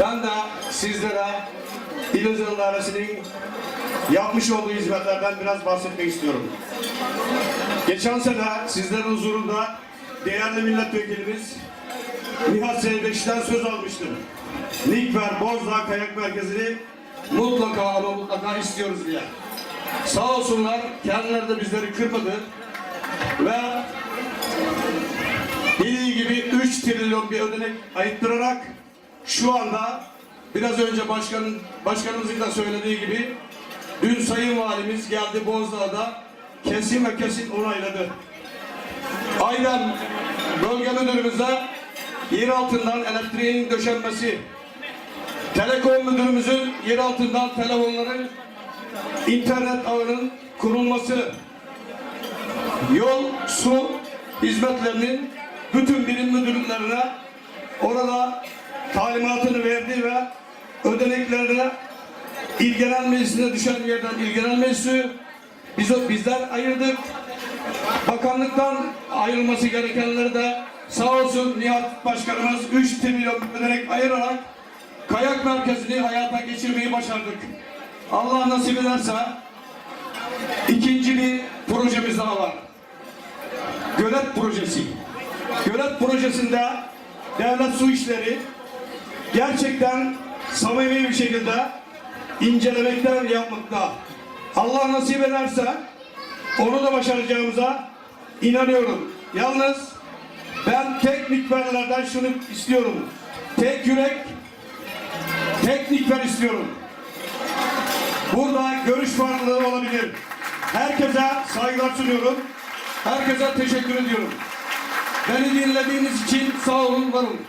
Ben de sizlere İl Özel İdaresi'nin yapmış olduğu hizmetlerden biraz bahsetmek istiyorum. Geçen sene sizlerin huzurunda değerli milletvekilimiz Nihat Seybeş'ten söz almıştım. Nikver Bozdağ Kayak Merkezi'ni mutlaka ama mutlaka istiyoruz diye. Sağ olsunlar kendileri de bizleri kırmadı ve Dediği gibi 3 trilyon bir ödenek ayıttırarak şu anda biraz önce başkan, başkanımızın da söylediği gibi dün Sayın Valimiz geldi Bozdağ'da kesin ve kesin onayladı. Aynen bölge müdürümüze yer altından elektriğin döşenmesi, Telekom müdürümüzün yer altından telefonların internet ağının kurulması, yol, su hizmetlerinin bütün birim müdürlüklerine orada talimatını verdi ve ödeneklerine İl Genel Meclisi'ne düşen yerden İl Genel Meclisi biz, bizler ayırdık. Bakanlıktan ayrılması gerekenleri de sağ olsun Nihat Başkanımız 3 trilyon ödenek ayırarak kayak merkezini hayata geçirmeyi başardık. Allah nasip ederse ikinci bir projemiz daha var. Gölet projesi. Gölet projesinde devlet su işleri gerçekten samimi bir şekilde incelemekte ve yapmakta. Allah nasip ederse onu da başaracağımıza inanıyorum. Yalnız ben tek miktarlardan şunu istiyorum. Tek yürek, tek miktar istiyorum. Burada görüş farklılığı olabilir. Herkese saygılar sunuyorum. Herkese teşekkür ediyorum. Beni dinlediğiniz için sağ olun, var olun.